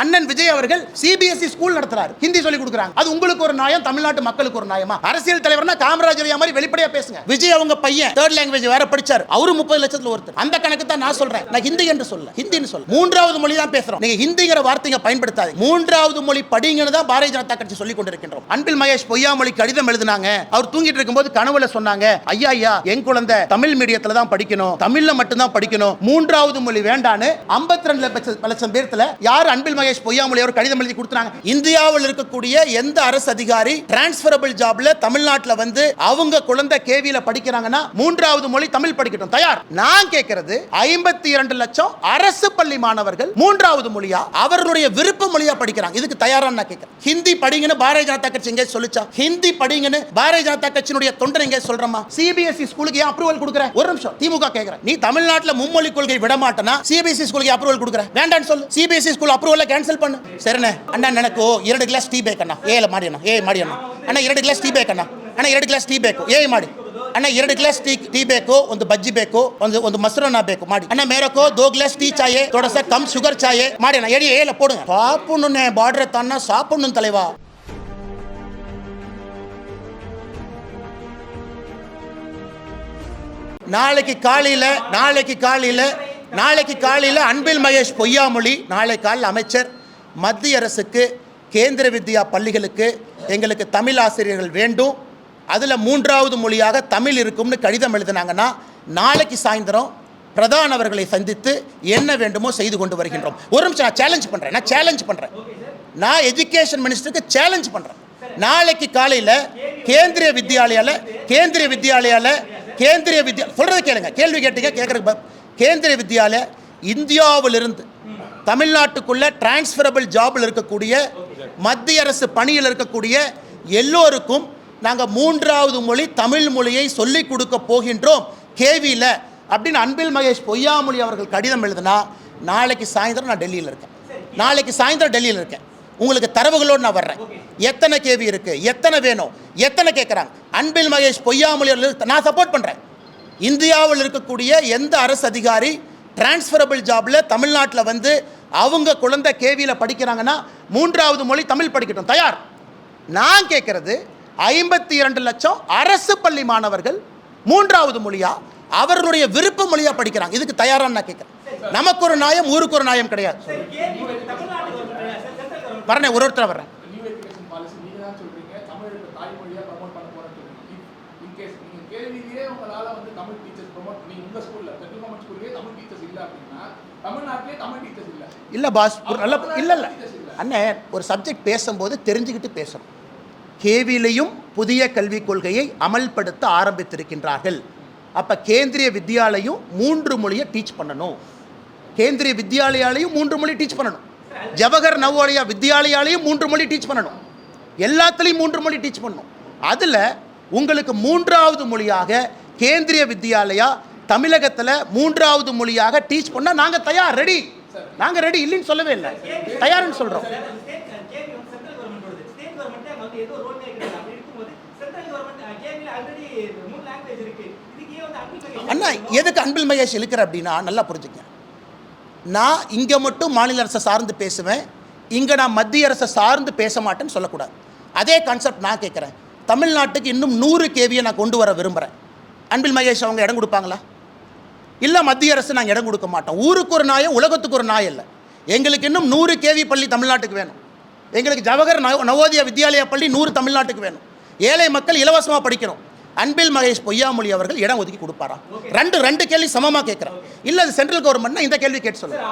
அண்ணன் விஜய் அவர்கள் CBSE school நடத்துறாரு. ஹிந்தி சொல்லி கொடுக்குறாங்க. அது உங்களுக்கு ஒரு நியாயம் தமிழ்நாட்டு மக்களுக்கு ஒரு நியாயமா? அரசியல் தலைவர்னா காமராஜர் மாதிரி வெளிப்படையா பேசுங்க. விஜய் அவங்க பையன் தேர்ட் லாங்குவேஜ் வேற படிச்சாரு. அவரு முப்பது லட்சத்துல ஒருத்தர். அந்த கணக்கு தான் நான் சொல்றேன். நான் ஹிந்தி என்று சொல்ல ஹிந்தின்னு சொல்ல மூன்றாவது மொழி தான் பேசுறோம். நீங்க ஹிந்திங்கிற வார்த்தைங்க பயன்படுத்தாது மூன்றாவது மொழி படிங்கன்னு தான் பாரதிய ஜனதா கட்சி சொல்லி கொண்டிருக்கின்றோம். அன்பில் மகேஷ் பொய்யாமொழி கடிதம் எழுதினாங்க. அவர் தூங்கிட்டு இருக்கும்போது கனவுல சொன்னாங்க ஐயா ஐயா என் குழந்தை தமிழ் மீடியத்துல தான் படிக்கணும். தமிழ்ல மட்டும்தான் படிக்கணும். மூன்றாவது மொழி வேண்டான்னு 52 ரெண்டு லட்சம் லட்சம் பேர்த்துல யார் அன்பில் மகேஷ் பொய்யாமொழி அவர் கடிதம் எழுதி கொடுத்தாங்க இந்தியாவில் இருக்கக்கூடிய எந்த அரசு அதிகாரி டிரான்ஸ்பரபிள் ஜாப்ல தமிழ்நாட்டுல வந்து அவங்க குழந்தை கேவியில படிக்கிறாங்கன்னா மூன்றாவது மொழி தமிழ் படிக்கட்டும். தயார். நான் கேட்கறது ஐம்பத்தி இரண்டு லட்சம் அரசு பள்ளி மாணவர்கள் மூன்றாவது மொழியா? அவர்களுடைய விருப்ப மொழியா படிக்கிறாங்க. இதுக்கு தயாரா நான் கேட்கிறேன். ஹிந்தி படிங்கன்னு பாரதிய ஜனதா கட்சி எங்கே சொல்லிச்சா? ஹிந்தி படிங்கன்னு பாரதிய ஜனதா கட்சியினுடைய தொண்டர் எங்கே சொல்றமா? சிபிஎஸ்இ ஸ்கூலுக்கு ஏன் அப்ரூவல் கொடுக்குற ஒரு நிமிஷம். திமுக கேட்கிறேன். நீ தமிழ்நாட்டுல மும்மொழி கொள்கை விட மாட்டேனா சிபிஎஸ்இ ஸ்கூலுக்கு அப்ரூவல் கொடுக்குற வேண்டாம்னு சொல்லு. சிபிஎஸ்இ ஸ்கூல் அப்ரூவல் ಕ್ಯಾನ್ಸಲ್ ಪಣ್ಣು ಸರಿನೇ ಅಣ್ಣ ನನಗೆ ಎರಡು ಗ್ಲಾಸ್ ಟೀ ಬೇಕಣ್ಣ ಏಲ ಮಾಡಿ ಅಣ್ಣ ಏ ಮಾಡಿ ಅಣ್ಣ ಅಣ್ಣ ಎರಡು ಗ್ಲಾಸ್ ಟೀ ಬೇಕಣ್ಣ ಅಣ್ಣ ಎರಡು ಗ್ಲಾಸ್ ಟೀ ಬೇಕು ಏ ಮಾಡಿ ಅಣ್ಣ ಎರಡು ಗ್ಲಾಸ್ ಟೀ ಟೀ ಬೇಕು ಒಂದು ಬಜ್ಜಿ ಬೇಕು ಒಂದು ಒಂದು ಮೊಸರನ್ನ ಬೇಕು ಮಾಡಿ ಅಣ್ಣ ಮೇರಕೋ ದೋ ಗ್ಲಾಸ್ ಟೀ ಚಾಯೆ ಥೋಡಾ ಸಾ ಕಮ್ ಶುಗರ್ ಚಾಯೆ ಮಾಡಿ ಅಣ್ಣ ಎಡಿ ಏಲ ಪೋಡು ಪಾಪುಣ್ಣೆ ಬಾಡ್ರೆ ತನ್ನ ಸಾಪುಣ್ಣು தலைவா நாளைக்கு காலையில் நாளைக்கு காலையில் நாளைக்கு காலையில் அன்பில் மகேஷ் பொய்யாமொழி நாளை காலையில் அமைச்சர் மத்திய அரசுக்கு கேந்திர வித்யா பள்ளிகளுக்கு எங்களுக்கு தமிழ் ஆசிரியர்கள் வேண்டும். அதில் மூன்றாவது மொழியாக தமிழ் இருக்கும்னு கடிதம் எழுதினாங்கன்னா நாளைக்கு சாயந்தரம் பிரதான் அவர்களை சந்தித்து என்ன வேண்டுமோ செய்து கொண்டு வருகின்றோம். ஒரு நிமிஷம் நான் சேலஞ்ச் பண்ணுறேன் நான் சேலஞ்ச் பண்ணுறேன் நான் எஜுகேஷன் மினிஸ்டருக்கு சேலஞ்ச் பண்ணுறேன் நாளைக்கு காலையில் கேந்திரிய வித்யாலயாவில் கேந்திரிய வித்யாலயாவில் கேந்திரிய வித்யா சொல்கிறத கேளுங்க கேள்வி கேட்டீங்க கேட்குறதுக்கு கேந்திரிய வித்யாலய இந்தியாவிலிருந்து தமிழ்நாட்டுக்குள்ள டிரான்ஸ்ஃபரபிள் ஜாபில் இருக்கக்கூடிய மத்திய அரசு பணியில் இருக்கக்கூடிய எல்லோருக்கும் நாங்கள் மூன்றாவது மொழி தமிழ் மொழியை சொல்லிக் கொடுக்க போகின்றோம். கேவியில் அப்படின்னு அன்பில் மகேஷ் பொய்யாமொழி அவர்கள் கடிதம் எழுதுனா நாளைக்கு சாயந்தரம் நான் டெல்லியில் இருக்கேன். நாளைக்கு சாயந்தரம் டெல்லியில் இருக்கேன். உங்களுக்கு தரவுகளோடு நான் வர்றேன். எத்தனை கேவி இருக்குது எத்தனை வேணும்? எத்தனை கேட்குறாங்க அன்பில் மகேஷ் பொய்யாமொழி நான் சப்போர்ட் பண்ணுறேன் இந்தியாவில் இருக்கக்கூடிய எந்த அரசு அதிகாரி டிரான்ஸ்ஃபரபிள் ஜாப்ல தமிழ்நாட்டில் வந்து அவங்க குழந்தை கேவியில் படிக்கிறாங்கன்னா மூன்றாவது மொழி தமிழ் படிக்கட்டும். தயார். நான் கேட்கறது ஐம்பத்தி இரண்டு லட்சம் அரசு பள்ளி மாணவர்கள் மூன்றாவது மொழியா? அவர்களுடைய விருப்ப மொழியா படிக்கிறாங்க. இதுக்கு தயாரான்னு நான் கேட்குறேன். நமக்கு ஒரு நியாயம் ஊருக்கு ஒரு நியாயம் கிடையாது. வரேன் ஒரு ஒருத்தர் வர்றேன் நியூ எஜுகேஷன் பாலிசி நீங்க தான் சொல்றீங்க தமிழ் இப்ப தாய்மொழியா ப்ரமோட் பண்ண போறேன்னு சொல்றீங்க இன்கேஸ் நீங்க கேள்வியிலேயே உங்களால வந்து தமிழ் டீச்சர்ஸ் ப்ரமோட் நீங்க உங்க ஸ்கூல்ல சென்ட்ரல் கவர்மெண்ட் ஸ்கூல்லயே தமிழ் டீச்சர்ஸ் இல்ல அப்படின்னா தமிழ்நாட்டிலே தமிழ் டீச்சர்ஸ் இல்ல. இல்லை பாஸ் ஒரு நல்ல இல்லை இல்லை. அண்ணே ஒரு சப்ஜெக்ட் பேசும்போது தெரிஞ்சுக்கிட்டு பேசணும். கேவிலையும் புதிய கல்விக் கொள்கையை அமல்படுத்த ஆரம்பித்திருக்கின்றார்கள். அப்போ கேந்திரிய வித்யாலயம் மூன்று மொழியை டீச் பண்ணணும். கேந்திரிய வித்யாலயாலையும் மூன்று மொழி டீச் பண்ணணும். ஜவஹர் நவோதயா வித்யாலயாலையும் மூன்று மொழி டீச் பண்ணணும். எல்லாத்துலேயும் மூன்று மொழி டீச் பண்ணணும். அதில் உங்களுக்கு மூன்றாவது மொழியாக கேந்திரிய வித்யாலயா தமிழகத்தில் மூன்றாவது மொழியாக டீச் பண்ணால் நாங்கள் தயார் ரெடி நாங்கள் ரெடி இல்லைன்னு சொல்லவே இல்லை. தயார்னு சொல்கிறோம் அண்ணா எதுக்கு அன்பில் மகேஷ் இழுக்கிற அப்படின்னா நல்லா புரிஞ்சுக்க நான் இங்கே மட்டும் மாநில அரசை சார்ந்து பேசுவேன். இங்கே நான் மத்திய அரசை சார்ந்து பேச மாட்டேன்னு சொல்லக்கூடாது. அதே கான்செப்ட் நான் கேட்குறேன். தமிழ்நாட்டுக்கு இன்னும் நூறு கேவியை நான் கொண்டு வர விரும்புகிறேன் அன்பில் மகேஷ் அவங்க இடம் கொடுப்பாங்களா? இல்லை மத்திய அரசு நாங்கள் இடம் கொடுக்க மாட்டோம். ஊருக்கு ஒரு நாயம் உலகத்துக்கு ஒரு நாய் இல்லை. எங்களுக்கு இன்னும் நூறு கேவி பள்ளி தமிழ்நாட்டுக்கு வேணும். எங்களுக்கு ஜவஹர் நவ நவோதயா வித்யாலயா பள்ளி நூறு தமிழ்நாட்டுக்கு வேணும். ஏழை மக்கள் இலவசமாக படிக்கணும் அன்பில் மகேஷ் பொய்யாமொழி அவர்கள் இடம் ஒதுக்கி கொடுப்பாரா? ரெண்டு ரெண்டு கேள்வி சமமாக கேட்குறேன் இல்லை அது சென்ட்ரல் கவர்மெண்ட்னா இந்த கேள்வி கேட்டு சொல்லுங்க.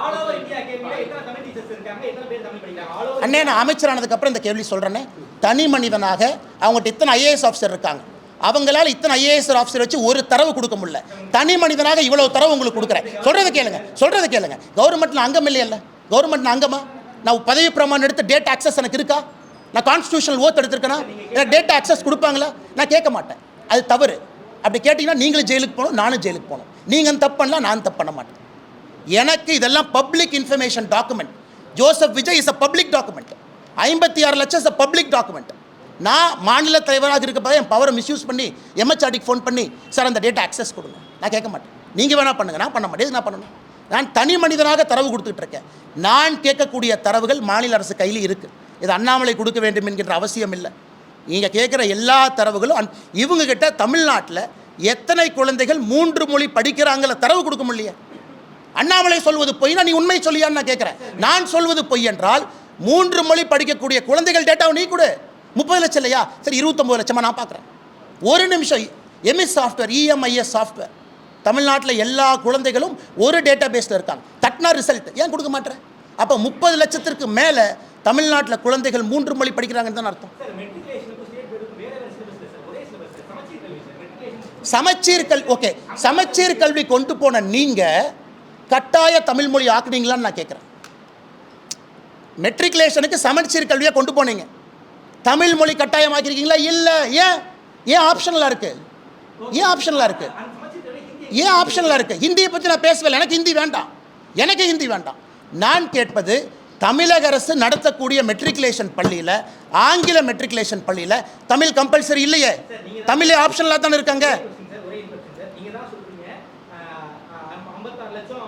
அண்ணே நான் அமைச்சரானதுக்கப்புறம் இந்த கேள்வி சொல்கிறேனே தனி மனிதனாக அவங்ககிட்ட இத்தனை ஐஏஎஸ் ஆஃபீஸர் இருக்காங்க. அவங்களால இத்தனை ஐஏஎஸ் ஆஃபீஸர் வச்சு ஒரு தரவு கொடுக்க முடியல. தனி மனிதனாக இவ்வளவு தரவு உங்களுக்கு கொடுக்குறேன். சொல்கிறத கேளுங்க சொல்கிறத கேளுங்க. கவர்மெண்ட்டில் அங்கம் இல்லையல்ல கவர்மெண்ட்ல அங்கமா? நான் பதவி பிரமாணம் எடுத்து டேட்டா அக்சஸ் எனக்கு இருக்கா? நான் கான்ஸ்டியூஷனல் ஓத் எடுத்திருக்கேனா? எனக்கு டேட்டா அக்சஸ் கொடுப்பாங்களா? நான் கேட்க மாட்டேன். அது தவறு. அப்படி கேட்டிங்கன்னா நீங்களும் ஜெயிலுக்கு போகணும் நானும் ஜெயிலுக்கு போகணும். நீங்கள் தப்பு பண்ணலாம் நான் தப்பு பண்ண மாட்டேன். எனக்கு இதெல்லாம் public information document Joseph Vijay is a public document ஐம்பத்தி ஆறு லட்சம் இஸ் அ பப்ளிக் டாக்குமெண்ட் நான் மாநில தலைவராக இருக்கப்போ என் பவரை மிஸ்யூஸ் பண்ணி எம்எச்ஆர்டிக்கு ஃபோன் பண்ணி சார் அந்த டேட்டா அக்சஸ் கொடுங்க. நான் கேட்க மாட்டேன். நீங்கள் வேணால் பண்ணுங்கள் நான் பண்ண மாட்டேன். நான் பண்ணணும்? நான் தனி மனிதனாக தரவு கொடுத்துக்கிட்டு இருக்கேன். நான் கேட்கக்கூடிய தரவுகள் மாநில அரசு கையில் இருக்குது இது அண்ணாமலை கொடுக்க வேண்டும் என்கின்ற அவசியம் இல்லை. நீங்கள் கேட்குற எல்லா தரவுகளும் அந் இவங்கக்கிட்ட தமிழ்நாட்டில் எத்தனை குழந்தைகள் மூன்று மொழி படிக்கிறாங்கள தரவு கொடுக்க முடியல அண்ணாமலை சொல்வது பொய்னா நீ உண்மை சொல்லியான்னு நான் கேட்குறேன். நான் சொல்வது பொய் என்றால் மூன்று மொழி படிக்கக்கூடிய குழந்தைகள் டேட்டாவை நீ கொடு. முப்பது லட்சம் இல்லையா? சரி இருபத்தொம்பது லட்சமா நான் பார்க்குறேன். ஒரு நிமிஷம் எம்எஸ் சாஃப்ட்வேர் இஎம்ஐஎஸ் சாஃப்ட்வேர் தமிழ்நாட்டில் எல்லா குழந்தைகளும் ஒரு டேட்டா பேஸில் இருக்காங்க. தட்னா ரிசல்ட் ஏன் கொடுக்க மாட்டேன் அப்போ முப்பது லட்சத்திற்கு மேலே தமிழ்நாட்டில் குழந்தைகள் மூன்று மொழி படிக்கிறாங்கன்னு தான் அர்த்தம். சமச்சீர் கல்வி ஓகே சமச்சீர் கல்வி கொண்டு போன நீங்கள் கட்டாய தமிழ் மொழி ஆக்குனீங்களான்னு நான் கேட்குறேன் மெட்ரிகுலேஷனுக்கு சமச்சீர் கல்வியை கொண்டு போனீங்க. தமிழ் மொழி கட்டாயமாக்கிருக்கீங்களா இல்லை. ஏன்? ஏன் ஆப்ஷனலாக இருக்கு? ஏன் ஆப்ஷனலாக இருக்கு? ஏன் ஆப்ஷனலாக இருக்கு? ஹிந்தியை பற்றி நான் பேசவில்லை எனக்கு ஹிந்தி வேண்டாம். எனக்கு ஹிந்தி வேண்டாம். நான் கேட்பது தமிழக அரசு நடத்தக்கூடிய மெட்ரிகுலேஷன் பள்ளியில் ஆங்கில மெட்ரிகுலேஷன் பள்ளியில் தமிழ் கம்பல்சரி இல்லையே. தமிழே ஆப்ஷனலாக தானே இருக்காங்க கொஸ்டின் சார் ஒரே கொஸ்டின் சார் நீங்க தான் சொல்றீங்க ஆஹ், ஆஹ், ஐம்பத்தாறு லட்சம்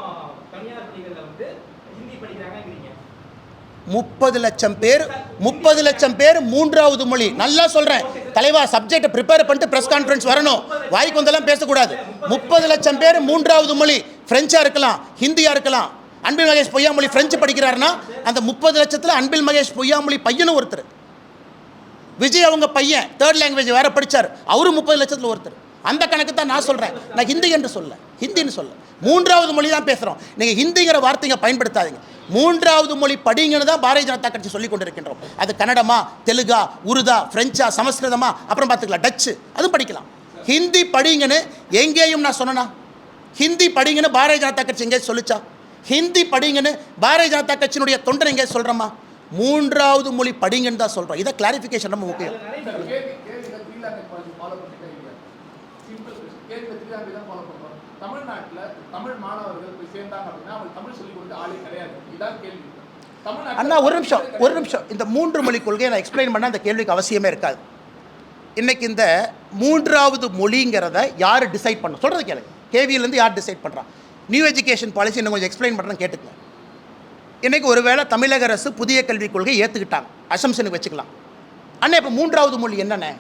தனியார் பள்ளிகளில் வந்து ஹிந்தி படிக்கிறாங்கிறீங்க முப்பது லட்சம் பேர் முப்பது லட்சம் பேர் மூன்றாவது மொழி. நல்லா சொல்கிறேன் தலைவா சப்ஜெக்டை ப்ரிப்பேர் பண்ணிட்டு ப்ரெஸ் கான்ஃபரன்ஸ் வரணும். வாய்க்கு வந்தெல்லாம் பேசக்கூடாது. முப்பது லட்சம் பேர் மூன்றாவது மொழி. ஃப்ரெஞ்சாக இருக்கலாம் ஹிந்தியாக இருக்கலாம். அன்பில் மகேஷ் பொய்யாமொழி ஃப்ரெஞ்சு படிக்கிறாருன்னா அந்த முப்பது லட்சத்தில் அன்பில் மகேஷ் பொய்யாமொழி பையனும் ஒருத்தர். விஜய் அவங்க பையன் தேர்ட் லாங்குவேஜ் வேறு படிச்சார். அவரும் முப்பது லட்சத்தில் ஒருத்தர். அந்த கணக்கு தான் நான் சொல்கிறேன் நான் ஹிந்தி என்று சொல்ல ஹிந்தின்னு சொல்ல மூன்றாவது மொழி தான் பேசுகிறோம் நீங்கள் ஹிந்திங்கிற வார்த்தைங்க பயன்படுத்தாதீங்க. மூன்றாவது மொழி படிங்கன்னு தான் பாரதிய ஜனதா கட்சி சொல்லிக் கொண்டிருக்கின்றோம் அது கன்னடமா தெலுங்கா உருதா ஃப்ரெஞ்சா சமஸ்கிருதமா அப்புறம் பார்த்துக்கலாம் டச்சு அதுவும் படிக்கலாம் ஹிந்தி படிங்கன்னு எங்கேயும் நான் சொன்னனா ஹிந்தி படிங்கன்னு பாரதிய ஜனதா கட்சி எங்கே சொல்லிச்சா ஹிந்தி படிங்கன்னு பாரதிய ஜனதா கட்சியினுடைய தொண்டர் எங்கே சொல்கிறோமா மூன்றாவது மொழி படிங்கன்னு தான் சொல்கிறோம் இதை கிளாரிஃபிகேஷன் ரொம்ப முக்கியம் சார், கேள்வி கேள்வியில த்ரீ லாங்குவேஜ் பாலிசி ஃபாலோ பண்ணிட்டே இல்லை சிம்பிள் கேள்வியில த்ரீ லாங்குவேஜ் தான் ஃபாலோ பண்றோம் தமிழ்நாட்டில் தமிழ் மாணவர்கள் போய் சேர்ந்தாங்க அப்படின்னா அவங்க தமிழ் சொல்லிக் கொடுத்து ஆளே கிடையாது. இதான் கேள்வி. அண்ணா ஒரு நிமிஷம் ஒரு நிமிஷம். இந்த மூன்று மொழி கொள்கையை நான் எக்ஸ்பிளைன் பண்ண அந்த கேள்விக்கு அவசியமே இருக்காது. இன்னைக்கு இந்த மூன்றாவது மொழிங்கிறத யார் டிசைட் பண்ண சொல்கிறது கேளுங்க கேவியிலேருந்து யார் டிசைட் பண்ணுறான் நியூ எஜுகேஷன் பாலிசி இன்னும் கொஞ்சம் எக்ஸ்பிளைன் பண்ணுறேன் கேட்டுக்கங்க. இன்னைக்கு ஒருவேளை தமிழக அரசு புதிய கல்விக் கொள்கை ஏற்றுக்கிட்டாங்க அசம்ஷனுக்கு வச்சுக்கலாம். அண்ணா இப்போ மூன்றாவது மொழி என்னண்ணே?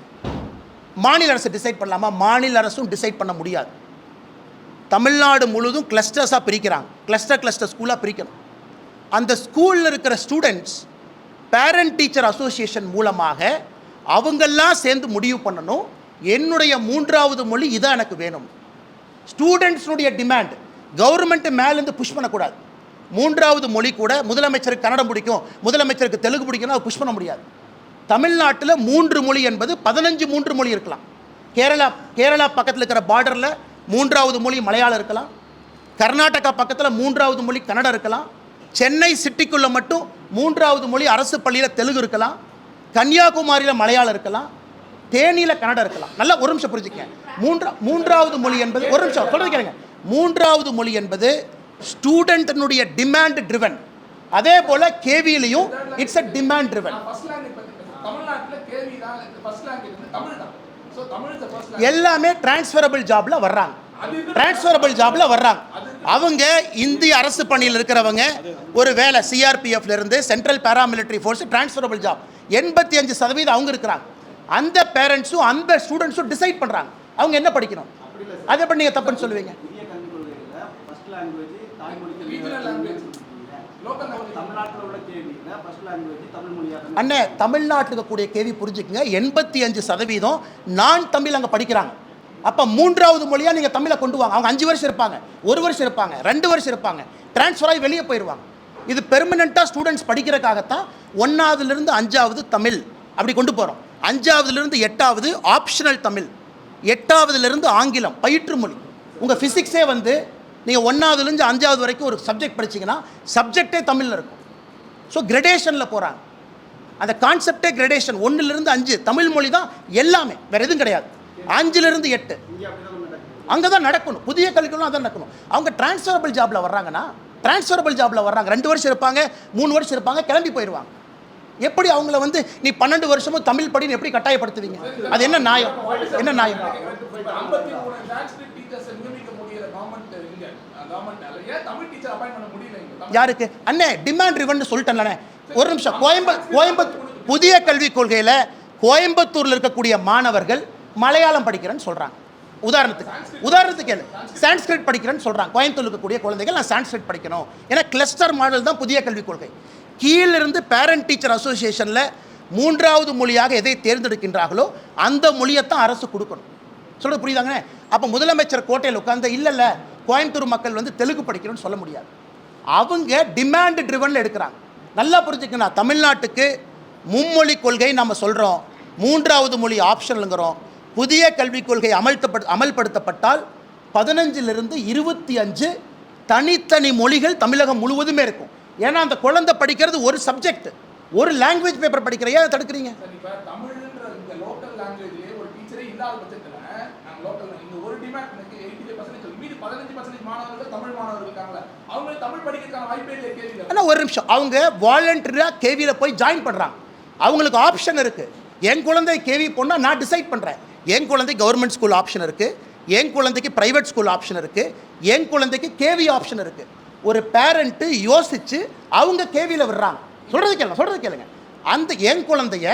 மாநில அரசு டிசைட் பண்ணலாமா? மாநில அரசும் டிசைட் பண்ண முடியாது. தமிழ்நாடு முழுதும் கிளஸ்டர்ஸாக பிரிக்கிறாங்க. கிளஸ்டர் கிளஸ்டர் ஸ்கூலாக பிரிக்கணும். அந்த ஸ்கூலில் இருக்கிற ஸ்டூடெண்ட்ஸ் பேரண்ட் டீச்சர் அசோசியேஷன் மூலமாக அவங்கெல்லாம் சேர்ந்து முடிவு பண்ணணும். என்னுடைய மூன்றாவது மொழி இதான் எனக்கு வேணும். ஸ்டூடெண்ட்ஸுடைய டிமாண்ட் கவர்மெண்ட் மேலேருந்து புஷ் பண்ணக்கூடாது. மூன்றாவது மொழி கூட முதலமைச்சருக்கு கன்னடம் பிடிக்கும் முதலமைச்சருக்கு தெலுங்கு பிடிக்கும்னா அது புஷ் பண்ண முடியாது. தமிழ்நாட்டில் மூன்று மொழி என்பது பதினஞ்சு மூன்று மொழி இருக்கலாம். கேரளா கேரளா பக்கத்தில் இருக்கிற பார்டரில் மூன்றாவது மொழி மலையாளம் இருக்கலாம். கர்நாடகா பக்கத்தில் மூன்றாவது மொழி கன்னடம் இருக்கலாம். சென்னை சிட்டிக்குள்ளே மட்டும் மூன்றாவது மொழி அரசு பள்ளியில் தெலுங்கு இருக்கலாம். கன்னியாகுமரியில் மலையாளம் இருக்கலாம். தேனியில் கன்னடம் இருக்கலாம். நல்லா ஒரு நிமிஷம் புரிஞ்சுக்க மூன்றா மூன்றாவது மொழி என்பது ஒரு நிமிஷம் சொல்றது கேளுங்க. மூன்றாவது மொழி என்பது ஸ்டூடெண்ட்டினுடைய டிமாண்ட் ட்ரிவன் அதே போல் கேவிலையும் இட்ஸ் அ டிமாண்ட் ட்ரிவன் தமிழ்நாட்டில் கேள்வி தான் ஃபர்ஸ்ட் லாங்குவேஜ் தமிழ் தான். எல்லாமே டிரான்ஸ்ஃபரபிள் ஜாப்ல வர்றாங்க. டிரான்ஸ்ஃபரபிள் ஜாப்ல வர்றாங்க. அவங்க இந்திய அரசு பணியில் இருக்கிறவங்க ஒரு வேலை சிஆர்பிஎஃப்ல இருந்து central paramilitary force transferable job எண்பத்தி அஞ்சு சதவீதம் அவங்க இருக்கிறாங்க. அந்த பேரண்ட்ஸும் அந்த ஸ்டூடெண்ட்ஸும் டிசைட் பண்றாங்க. அவங்க என்ன படிக்கணும்? அதை எப்படி நீங்க தப்புன்னு சொல்லுவீங்க? அண்ணே தமிழ்நாட்டில் இருக்கக்கூடிய கேள்வி புரிஞ்சுக்கங்க. எண்பத்தி அஞ்சு சதவீதம் நான் தமிழ் அங்கே படிக்கிறாங்க. அப்போ மூன்றாவது மொழியாக நீங்கள் தமிழை கொண்டு வாங்க. அவங்க அஞ்சு வருஷம் இருப்பாங்க ஒரு வருஷம் இருப்பாங்க ரெண்டு வருஷம் இருப்பாங்க. ட்ரான்ஸ்ஃபர் ஆகி வெளியே போயிடுவாங்க. இது பெர்மனெண்ட்டாக ஸ்டூடெண்ட்ஸ் படிக்கிறக்காகத்தான் ஒன்றாவதுலேருந்து அஞ்சாவது தமிழ் அப்படி கொண்டு போகிறோம் அஞ்சாவதுலேருந்து எட்டாவது ஆப்ஷனல் தமிழ். எட்டாவதுலேருந்து ஆங்கிலம் பயிற்று மொழி. உங்கள் ஃபிசிக்ஸே வந்து நீங்கள் ஒன்றாவதுலேருந்து அஞ்சாவது வரைக்கும் ஒரு சப்ஜெக்ட் படிச்சீங்கன்னா சப்ஜெக்டே தமிழில் இருக்கும். ஸோ கிரடேஷனில் போகிறாங்க அந்த கான்செப்டே கிரடேஷன் ஒன்றுலேருந்து அஞ்சு. தமிழ் மொழி தான் எல்லாமே. வேறு எதுவும் கிடையாது. அஞ்சுலேருந்து எட்டு. அங்கே தான் நடக்கணும். புதிய கல்விகளும் அதான் நடக்கணும். அவங்க டிரான்ஸ்ஃபரபிள் ஜாபில் வர்றாங்கன்னா டிரான்ஸ்ஃபரபிள் ஜாபில் வர்றாங்க. ரெண்டு வருஷம் இருப்பாங்க மூணு வருஷம் இருப்பாங்க கிளம்பி போயிடுவாங்க. எப்படி அவங்கள வந்து நீ பன்னெண்டு வருஷமும் தமிழ் படின்னு எப்படி கட்டாயப்படுத்துவீங்க? அது என்ன நியாயம்? என்ன நியாயம்? யாருக்கு? அண்ணே டிமாண்ட் ரிவன் சொல்லிட்டேன்லண்ணே ஒரு நிமிஷம். கோயம்ப கோயம்புத்தூர் புதிய கல்விக் கொள்கையில் கோயம்புத்தூரில் இருக்கக்கூடிய மாணவர்கள் மலையாளம் படிக்கிறேன்னு சொல்கிறாங்க உதாரணத்துக்கு உதாரணத்துக்கு கேளு சான்ஸ்கிரிட் படிக்கிறேன்னு சொல்கிறாங்க கோயம்புத்தூர் இருக்கக்கூடிய குழந்தைகள் நான் சான்ஸ்கிரிட் படிக்கணும். ஏன்னா கிளஸ்டர் மாடல் தான் புதிய கல்விக் கொள்கை. கீழிருந்து பேரண்ட் டீச்சர் அசோசியேஷனில் மூன்றாவது மொழியாக எதை தேர்ந்தெடுக்கின்றார்களோ அந்த மொழியைத்தான் அரசு கொடுக்கணும். சொல்கிறது புரியுதாங்கண்ணே? அப்போ முதலமைச்சர் கோட்டையில் உட்காந்து இல்லை இல்லை கோயம்புத்தூர் மக்கள் வந்து தெலுங்கு படிக்கணும்னு சொல்ல முடியாது. அவங்க டிமாண்ட் ட்ரிவனில் எடுக்கிறாங்க. நல்லா புரிஞ்சுக்கணும் தமிழ்நாட்டுக்கு மும்மொழி கொள்கை நம்ம சொல்கிறோம் மூன்றாவது மொழி ஆப்ஷனுங்கிறோம் புதிய கல்விக் கொள்கை அமல்த்தப்பட் அமல்படுத்தப்பட்டால் பதினஞ்சிலிருந்து இருபத்தி அஞ்சு தனித்தனி மொழிகள் தமிழகம் முழுவதுமே இருக்கும். ஏன்னா அந்த குழந்தை படிக்கிறது ஒரு சப்ஜெக்ட் ஒரு லாங்குவேஜ் பேப்பர் படிக்கிற ஏன் தடுக்கிறீங்க? லோக்கல் இந்த ஒரு டிமாண்ட் எனக்கு எயிட்டி ஃபைவ் பர்சன்டேஜ் மீது பதினஞ்சு பர்சன்டேஜ் மாணவர்கள் தமிழ் மாணவர்கள் இருக்காங்களா அவங்க தமிழ் படிக்கிறதுக்கான வாய்ப்பே இல்லை கேள்வி ஆனால் ஒரு நிமிஷம். அவங்க வாலண்டியராக கேவியில் போய் ஜாயின் பண்ணுறாங்க அவங்களுக்கு ஆப்ஷன் இருக்குது என் குழந்தை கேவி போனால் நான் டிசைட் பண்ணுறேன் என் குழந்தை கவர்மெண்ட் ஸ்கூல் ஆப்ஷன் இருக்குது என் குழந்தைக்கு ப்ரைவேட் ஸ்கூல் ஆப்ஷன் இருக்குது என் குழந்தைக்கு கேவி ஆப்ஷன் இருக்குது ஒரு பேரண்ட்டு யோசித்து அவங்க கேவியில் விடுறாங்க. சொல்கிறது கேளுங்க சொல்கிறது கேளுங்க. அந்த என் குழந்தைய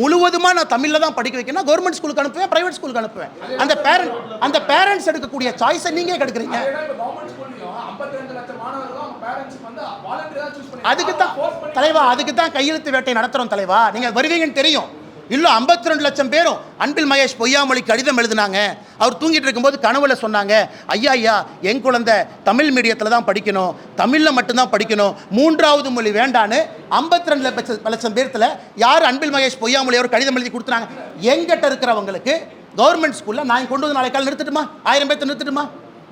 முழுவதுமாக நான் தமிழில் தான் படிக்க வைக்கணும் கவர்மெண்ட் ஸ்கூலுக்கு அனுப்புவேன் ப்ரைவேட் ஸ்கூலுக்கு அனுப்புவேன். அந்த பேரண்ட் அந்த பேரண்ட்ஸ் எடுக்கக்கூடிய சாய்ஸை நீங்கள் கெடுக்குறீங்க. அதேதான் இப்ப கவர்மெண்ட் ஸ்கூல்லயும் 52 லட்சம் மாணவர்களும் அவங்க பேரண்ட்ஸ் வந்து வாலண்டியரா சூஸ் பண்ணி அதுக்கு தான் தலைவா அதுக்கு தான் கையெழுத்து வேட்டை நடத்துகிறோம் தலைவா. நீங்கள் வருவீங்கன்னு தெரியும். இல்லை 52 ரெண்டு லட்சம் பேரும் அன்பில் மகேஷ் பொய்யாமொழி கடிதம் எழுதினாங்க. அவர் தூங்கிட்டு இருக்கும்போது கனவுல சொன்னாங்க ஐயா ஐயா என் குழந்தை தமிழ் மீடியத்தில் தான் படிக்கணும் தமிழில் மட்டும்தான் படிக்கணும் மூன்றாவது மொழி வேண்டான்னு 52 ரெண்டு லட்சம் லட்சம் பேர்த்தில் யார் அன்பில் மகேஷ் பொய்யாமொழி அவர் கடிதம் எழுதி கொடுத்துனாங்க எங்கிட்ட இருக்கிறவங்களுக்கு கவர்மெண்ட் ஸ்கூலில் நான் கொண்டு வந்து நாளைக்கால் காலை நிறுத்தட்டுமா? ஆயிரம் பேர்த்து நிறுத்தட்டுமா?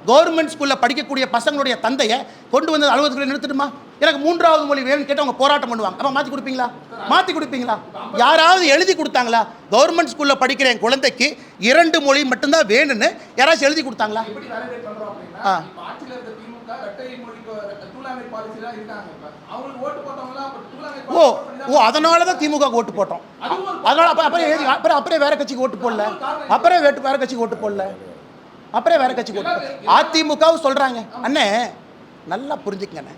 கவர்மெண்ட் ஸ்கூலில் படிக்கக்கூடிய பசங்களுடைய தந்தையை கொண்டு வந்து அலுவலகத்தில் நிறுத்தட்டுமா? எனக்கு மூன்றாவது மொழி வேணும்னு கேட்டு அவங்க போராட்டம் பண்ணுவாங்க. அப்போ மாற்றி கொடுப்பீங்களா? மாற்றி கொடுப்பீங்களா? யாராவது எழுதி கொடுத்தாங்களா? கவர்மெண்ட் ஸ்கூலில் படிக்கிற என் குழந்தைக்கு இரண்டு மொழி மட்டும்தான் வேணும்னு யாராச்சும் எழுதி கொடுத்தாங்களா? ஆ. ஓ ஓ அதனால தான் திமுக ஓட்டு போட்டோம். அதனால அப்போ அப்புறம் எழுதி அப்புறம் அப்புறம் வேற கட்சிக்கு ஓட்டு போடல. அப்புறம் வேட்டு வேற கட்சிக்கு ஓட்டு போடல. அப்புறம் வேற கட்சிக்கு ஓட்டு. அதிமுகவும் சொல்றாங்க. அண்ணே நல்லா புரிஞ்சுக்கங்கண்ணே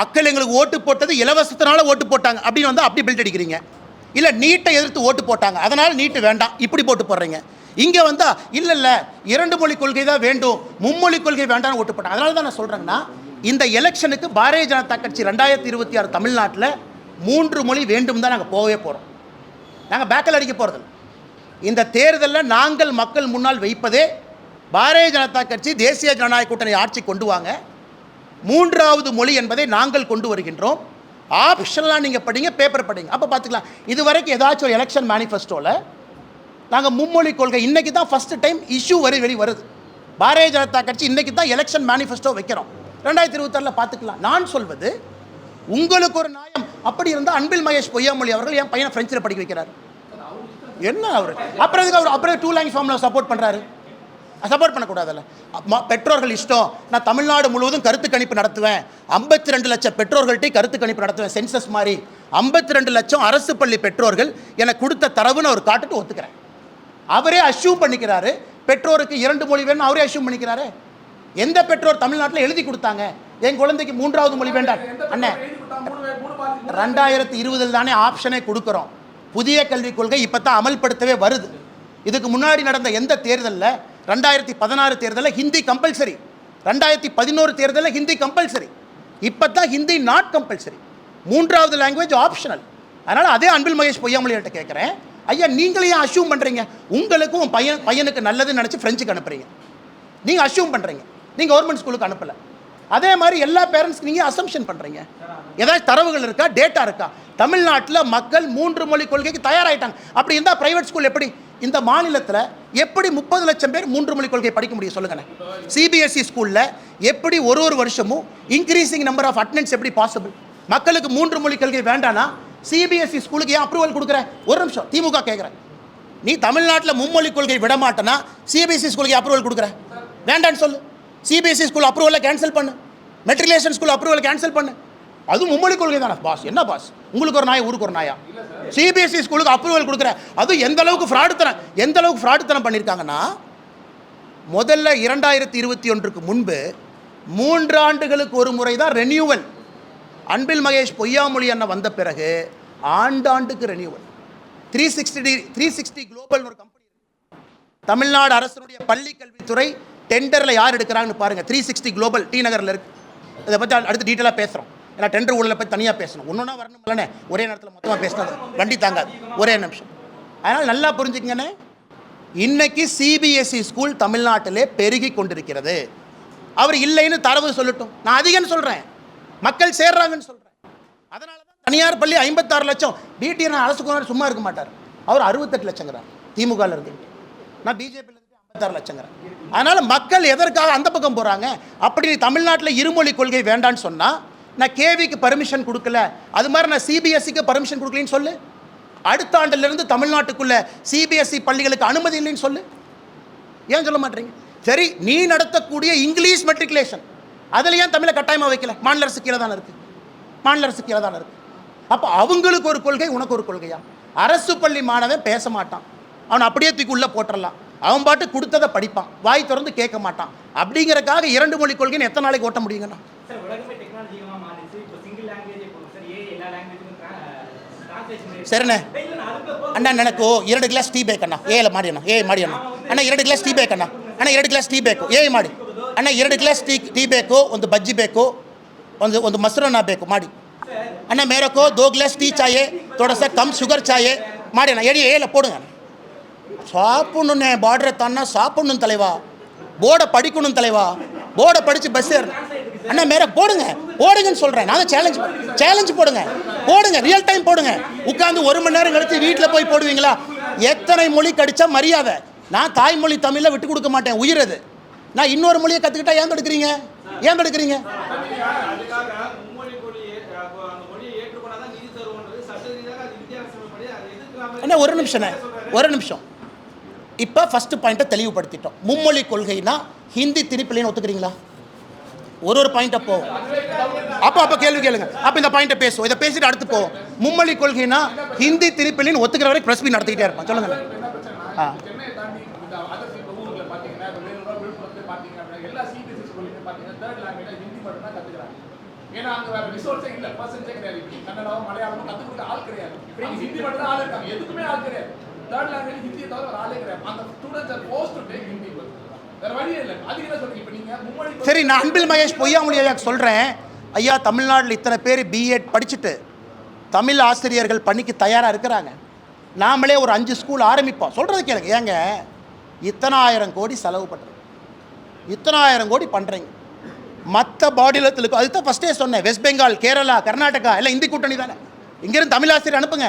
மக்கள் எங்களுக்கு ஓட்டு போட்டது இலவசத்தினால ஓட்டு போட்டாங்க. அப்படின்னு வந்து அப்படி பில்ட் அடிக்கிறீங்க. இல்லை நீட்டை எதிர்த்து ஓட்டு போட்டாங்க. அதனால் நீட்டு வேண்டாம். இப்படி போட்டு போடுறீங்க. இங்கே வந்தால் இல்லை இல்லை. இரண்டு மொழி கொள்கை தான் வேண்டும். மும்மொழி கொள்கை வேண்டாம்னு ஓட்டு போட்டாங்க. அதனால தான் நான் சொல்கிறேங்கன்னா இந்த எலெக்ஷனுக்கு பாரதிய ஜனதா கட்சி ரெண்டாயிரத்தி இருபத்தி ஆறு தமிழ்நாட்டில் மூன்று மொழி வேண்டும் தான் நாங்கள் போகவே போகிறோம் நாங்கள் பேக்கல் அடிக்க போகிறது இந்த தேர்தலில் நாங்கள் மக்கள் முன்னால் வைப்பதே பாரதிய ஜனதா கட்சி தேசிய ஜனநாயக கூட்டணி ஆட்சி கொண்டு வாங்க. மூன்றாவது மொழி என்பதை நாங்கள் கொண்டு வருகின்றோம். ஆப்ஷனலாக நீங்கள் படிங்க பேப்பர் படிங்க. அப்போ பார்த்துக்கலாம். இது வரைக்கும் ஏதாச்சும் ஒரு எலெக்ஷன் மேனிஃபெஸ்டோவில் நாங்கள் மும்மொழி கொள்கை இன்றைக்கி தான் ஃபஸ்ட்டு டைம் இஷ்யூ வரி வெளி வருது. பாரதிய ஜனதா கட்சி இன்றைக்கி தான் எலெக்ஷன் மேனிஃபெஸ்டோ வைக்கிறோம். ரெண்டாயிரத்தி இருபத்தாறில் பார்த்துக்கலாம். நான் சொல்வது உங்களுக்கு ஒரு நியாயம். அப்படி இருந்தால் அன்பில் மகேஷ் பொய்யாமொழி அவர்கள் என் பையனை ஃப்ரெஞ்சில் படிக்க வைக்கிறார். என்ன அவர்? அப்புறம் அவர்? அப்புறம் டூ லேங் ஃபார்மில் சப்போர்ட் பண்ணுறாரு சப்போர்ட் பண்ணக்கூடாதுல்ல. அம்மா- பெற்றோர்கள் இஷ்டம். நான் தமிழ்நாடு முழுவதும் கருத்து கணிப்பு நடத்துவேன். ஐம்பத்தி ரெண்டு லட்சம் பெற்றோர்கள்ட்டையும் கருத்து கணிப்பு நடத்துவேன் சென்சஸ் மாதிரி. ஐம்பத்தி ரெண்டு லட்சம் அரசு பள்ளி பெற்றோர்கள் எனக்கு கொடுத்த தரவுன்னு அவர் காட்டுட்டு ஒத்துக்கிறேன். அவரே அஷ்யூம் பண்ணிக்கிறாரு. பெற்றோருக்கு இரண்டு மொழி வேணும் அவரே அஷ்யூம் பண்ணிக்கிறாரு. எந்த பெற்றோர் தமிழ்நாட்டில் எழுதி கொடுத்தாங்க? என் குழந்தைக்கு மூன்றாவது மொழி வேண்டாம். அண்ணன் அண்ணே ரெண்டாயிரத்தி இருபதில் தானே ஆப்ஷனே கொடுக்குறோம். புதிய கல்விக் கொள்கை இப்போ தான் அமல்படுத்தவே வருது. இதுக்கு முன்னாடி நடந்த எந்த தேர்தலில் ரெண்டாயிரத்தி பதினாறு தேர்தலில் ஹிந்தி கம்பல்சரி. ரெண்டாயிரத்தி பதினோரு தேர்தலில் ஹிந்தி கம்பல்சரி. இப்போ தான் ஹிந்தி நாட் கம்பல்சரி மூன்றாவது லாங்குவேஜ் ஆப்ஷனல் அதனால் அதே அன்பில் மகேஷ் பொய்யாமொழிகிட்ட கேட்குறேன் ஐயா நீங்களே ஏன் அஷ்யூம் பண்ணுறீங்க உங்களுக்கும் உன் பையன் பையனுக்கு நல்லதுன்னு நினச்சி ஃப்ரெஞ்சுக்கு அனுப்புகிறீங்க நீங்கள் அஷ்யூம் பண்ணுறீங்க நீங்கள் கவர்மெண்ட் ஸ்கூலுக்கு அனுப்பலை. அதே மாதிரி எல்லா பேரண்ட்ஸ்க்கு நீங்கள் அசம்ஷன் பண்ணுறீங்க ஏதாச்சும் தரவுகள் இருக்கா? டேட்டா இருக்கா? தமிழ்நாட்டில் மக்கள் மூன்று மொழி கொள்கைக்கு தயாராயிட்டாங்க. அப்படி இருந்தால் ப்ரைவேட் ஸ்கூல் எப்படி? இந்த மாநிலத்தில் எப்படி முப்பது லட்சம் பேர் மூன்று மொழி கொள்கை படிக்க முடியும் சொல்லுங்கண்ணே. சிபிஎஸ்சி ஸ்கூலில் எப்படி ஒரு ஒரு வருஷமும் இன்க்ரீசிங் நம்பர் ஆஃப் அட்டண்டன்ஸ் எப்படி பாசிபிள் மக்களுக்கு மூன்று மொழி கொள்கை வேண்டானா சிபிஎஸ்சி ஸ்கூலுக்கு ஏன் அப்ரூவல் கொடுக்குற? ஒரு நிமிஷம் திமுக கேட்குறேன் நீ தமிழ்நாட்டில் மும்மொழி கொள்கை விட மாட்டேன்னா சிபிஎஸ்சி ஸ்கூலுக்கு அப்ரூவல் கொடுக்குற? வேண்டான்னு சொல்லு. சிபிஎஸ்சி ஸ்கூல் அப்ரூவலை கேன்சல் பண்ணு. மெட்ரிகுலேஷன் ஸ்கூல் அப்ரூவல் கேன்சல் பண்ணு. அது மும்மொழி கொள்கை தானே பாஸ் என்ன பாஸ் உங்களுக்கு ஒரு நாய் ஊருக்கு ஒரு நாயா? சிபிஎஸ்சி ஸ்கூலுக்கு அப்ரூவல் கொடுக்குற அது எந்த அளவுக்கு ஃப்ராடுத்தனம் எந்த அளவுக்கு ஃப்ராடுத்தனம் பண்ணியிருக்காங்கன்னா முதல்ல இரண்டாயிரத்தி இருபத்தி ஒன்றுக்கு முன்பு மூன்று ஆண்டுகளுக்கு ஒரு முறை தான் ரெனியூவல் அன்பில் மகேஷ் பொய்யாமொழி அண்ணன் வந்த பிறகு ஆண்டாண்டுக்கு renewal three sixty three sixty குளோபல்னு ஒரு கம்பெனி தமிழ்நாடு அரசனுடைய பள்ளி கல்வித்துறை டெண்டரில் யார் எடுக்கிறாங்கன்னு பாருங்கள் த்ரீ சிக்ஸ்டி குளோபல் டி நகரில் இருக்குது இதை பற்றி அடுத்து டீட்டெயிலாக பேசுகிறோம் ஏன்னா டெண்டர் ஊழலை பற்றி தனியாக பேசணும். ஒன்றுனா வரணும் இல்லைனே ஒரே நேரத்தில் மொத்தமாக பேசினது வண்டி தாங்காது. ஒரே நிமிஷம். அதனால் நல்லா புரிஞ்சுக்கங்கண்ணே. இன்னைக்கு சிபிஎஸ்இ ஸ்கூல் தமிழ்நாட்டிலே பெருகி கொண்டிருக்கிறது. அவர் இல்லைன்னு தரவு சொல்லட்டும். நான் அதிகம்னு சொல்கிறேன் மக்கள் சேர்றாங்கன்னு சொல்கிறேன் அதனால தான் தனியார் பள்ளி ஐம்பத்தாறு லட்சம். டிடிஆர் அரசு சும்மா இருக்க மாட்டார். அவர் அறுபத்தெட்டு லட்சங்கிறார். திமுகவில் இருந்துக்கிட்டு நான் பிஜேபியில் இருந்து ஐம்பத்தாறு லட்சங்கிறேன். அதனால் மக்கள் எதற்காக அந்த பக்கம் போகிறாங்க அப்படி தமிழ்நாட்டில் இருமொழி கொள்கை வேண்டான்னு சொன்னால் நான் கேவிக்கு பர்மிஷன் கொடுக்கல. அது மாதிரி நான் சிபிஎஸ்சிக்கு பர்மிஷன் கொடுக்கலன்னு சொல்லு. அடுத்த ஆண்டிலிருந்து தமிழ்நாட்டுக்குள்ளே சிபிஎஸ்சி பள்ளிகளுக்கு அனுமதி இல்லைன்னு சொல்லு. ஏன் சொல்ல மாட்டீங்க? சரி நீ நடத்தக்கூடிய இங்கிலீஷ் மெட்ரிகுலேஷன் அதில் ஏன் தமிழை கட்டாயமாக வைக்கல? மாநில அரசு கீழே தானே இருக்குது மாநில அரசு கீழே தானே இருக்குது அப்போ அவங்களுக்கு ஒரு கொள்கை உனக்கு ஒரு கொள்கையா? அரசு பள்ளி மாணவன் பேச மாட்டான். அவன் அப்படியே தூக்கி உள்ளே போட்டுடலாம் அவன் பாட்டு கொடுத்ததை படிப்பான். வாய் திறந்து கேட்க மாட்டான். அப்படிங்கிறக்காக இரண்டு மொழி கொள்கைன்னு எத்தனை நாளைக்கு ஓட்ட முடியுங்கண்ணா சார் உலகமே டெக்னாலஜிகமாக மாறிச்சு இப்போ சிங்கிள் லாங்குவேஜே போதும் சார் ஏ எல்லா லாங்குவேஜுக்கும் ಸರಿನೇ ಅಣ್ಣ ನನಗೆ ಎರಡು ಗ್ಲಾಸ್ ಟೀ ಬೇಕಣ್ಣ ಏಲ ಮಾಡಿ ಅಣ್ಣ ಏ ಮಾಡಿ ಅಣ್ಣ ಅಣ್ಣ ಎರಡು ಗ್ಲಾಸ್ ಟೀ ಬೇಕಣ್ಣ ಅಣ್ಣ ಎರಡು ಗ್ಲಾಸ್ ಟೀ ಬೇಕು ಏ ಮಾಡಿ ಅಣ್ಣ ಎರಡು ಗ್ಲಾಸ್ ಟೀ ಟೀ ಬೇಕು ಒಂದು ಬಜ್ಜಿ ಬೇಕು ಒಂದು ಒಂದು ಮೊಸರನ್ನ ಬೇಕು ಮಾಡಿ ಅಣ್ಣ ಮೇರಕ್ಕೋ ದೋ ಗ್ಲಾಸ್ ಟೀ ಚಾಯೆ ಥೋಡಾ ಸಾ ಕಮ್ ಶುಗರ್ ಚಾಯೆ ಮಾಡಿ ಅಣ್ಣ ಎಡಿ ಏಲ போடுங்க சாப்பிடணுண்ணே பார்டரை தானா சாப்பிடணும் தலைவா போர்டை படிக்கணும் தலைவா போர்டை படித்து பஸ் ஏறணும் அண்ணா மேலே போடுங்க. போடுங்கன்னு சொல்கிறேன் நான் சேலஞ்ச் சேலஞ்ச் போடுங்க. போடுங்க ரியல் டைம் போடுங்க. உட்காந்து ஒரு மணி நேரம் கழித்து வீட்டில் போய் போடுவீங்களா? எத்தனை மொழி கடிச்சா மரியாதை? நான் தாய்மொழி தமிழில் விட்டு கொடுக்க மாட்டேன். உயிர் அது. நான் இன்னொரு மொழியை கற்றுக்கிட்டா ஏன் தடுக்கிறீங்க ஏன் தடுக்கிறீங்க என்ன அண்ணா ஒரு நிமிஷம்ண்ணே ஒரு நிமிஷம். இப்போ ஃபஸ்ட்டு பாயிண்ட்டை தெளிவுபடுத்திட்டோம். மும்மொழி கொள்கைனா ஹிந்தி திருப்பிலேன்னு ஒத்துக்கிறீங்களா? ஒரு ஒரு பாயிண்ட்டை போவோம் அப்போ அப்போ கேள்வி கேளுங்க. அப்போ இந்த பாயிண்ட்டை பேசுவோம். இதை பேசிட்டு அடுத்து போவோம் மும்மொழி கொள்கைனா ஹிந்தி திருப்பிலின்னு ஒத்துக்கிற வரைக்கும் ப்ரெஸ் மீட் நடத்திக்கிட்டே இருப்பான். சொல்லுங்க. ஆ. ஏன்னா அங்க வேற ரிசோர்ஸே இல்ல பர்சன்ஸே கிடையாது கன்னடாவும் மலையாளமும் கத்துக் ஆள் கிடையாது. ஹிந்தி மட்டும் தான் ஆள் இருக்காங்க எதுக்குமே ஆள் கிடையாது. தேர்ட் லாங்குவேஜ் ஹிந்தியை தவிர ஒரு ஆளே கிடையாது அந்த students are supposed to take Hindi சரி நான் அன்பில் மகேஷ் பொய்யாமொழி ஐயா சொல்கிறேன் ஐயா தமிழ்நாட்டில் இத்தனை பேர் பிஎட் படிச்சுட்டு தமிழ் ஆசிரியர்கள் பணிக்கு தயாராக இருக்கிறாங்க. நாமளே ஒரு அஞ்சு ஸ்கூல் ஆரம்பிப்போம். சொல்கிறது கேளுங்க. ஏங்க இத்தனாயிரம் கோடி செலவு பண்ணுறோம் இத்தனாயிரம் கோடி பண்ணுறீங்க மற்ற பாடிலத்துக்கு அதுதான் ஃபஸ்ட்டே சொன்னேன். வெஸ்ட் பெங்கால் கேரளா கர்நாடகா எல்லாம் இந்தி கூட்டணி தானே. இங்கேருந்து தமிழ் ஆசிரியர் அனுப்புங்க.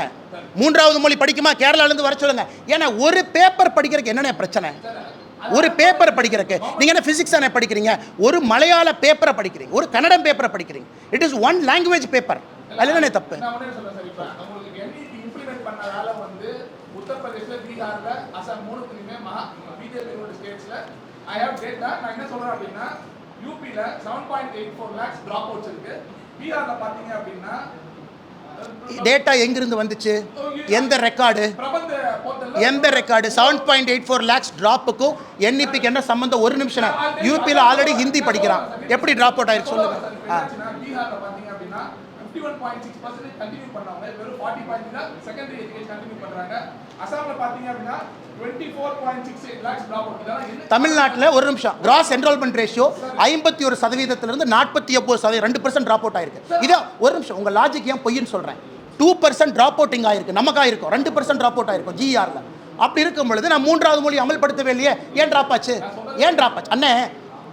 மூன்றாவது மொழி படிக்குமா? கேரளாலேருந்து வர சொல்லுங்க. ஏன்னா ஒரு பேப்பர் படிக்கிறதுக்கு என்னென்ன பிரச்சனை? ஒரு பேப்பரை படிக்கிறதுக்கு. நீங்கள் என்ன ஃபிசிக்ஸ் தானே படிக்கிறீங்க? ஒரு மலையாள பேப்பரை படிக்கிறீங்க. ஒரு கன்னடம் பேப்பரை படிக்கிறீங்க. It is one language paper அதில் தானே தப்பு? ஐ ஹேவ் டேட்டா நான் என்ன சொல்றேன் அப்படின்னா யூபியில் seven point eight four lakhs dropouts இருக்குது பீகாரில் பார்த்தீங்க அப்படின்னா டேட்டா எங்கிருந்து வந்துச்சு? எந்த ரெக்கார்டு எந்த record seven point eight four lakhs ட்ராப்புக்கும் என்இபிக்கு என்ன சம்மந்தம் ஒரு நிமிஷம். யூபியில் ஆல்ரெடி ஹிந்தி படிக்கிறான். எப்படி ட்ராப் அவுட் ஆயிருக்கு சொல்லுங்கள் என்னாச்சுன்னா, பீகார்ல பாத்தீங்க அப்படின்னா 51.6% கண்டினியூ பண்ணாங்க வெறும் 40 தான் செகண்டரி எஜுகேஷன் கண்டினியூ பண்றாங்க. அசாம்ல பாத்தீங்க அப்படின்னா 24.68 lakhs drop out. இதெல்லாம் என்ன? தமிழ்நாட்டில் ஒரு நிமிஷம். கிராஸ் என்ரோல்மெண்ட் ரேஷியோ ஐம்பத்தி ஒரு சதவீதத்திலிருந்து நாற்பத்தி ஒம்பது சதவீதம் ரெண்டு பர்சன்ட் ட்ராப் அவுட் ஆயிருக்கு. இதோ ஒரு நிமிஷம். உங்கள் லாஜிக் ஏன் பொய்ன்னு சொல்கிறேன் டூ பர்சன்ட் ட்ராப் அவுட்டிங் ஆயிருக்கு. நமக்கு ஆயிருக்கும் ரெண்டு பர்சன்ட் ட்ராப் அவுட் ஆயிருக்கும் ஜிஆரில் அப்படி இருக்கும் பொழுது நான் மூன்றாவது மொழி அமல்படுத்தவே இல்லையே. ஏன் ட்ராப் ஆச்சு? ஏன் ட்ராப் ஆச்சு? அண்ணே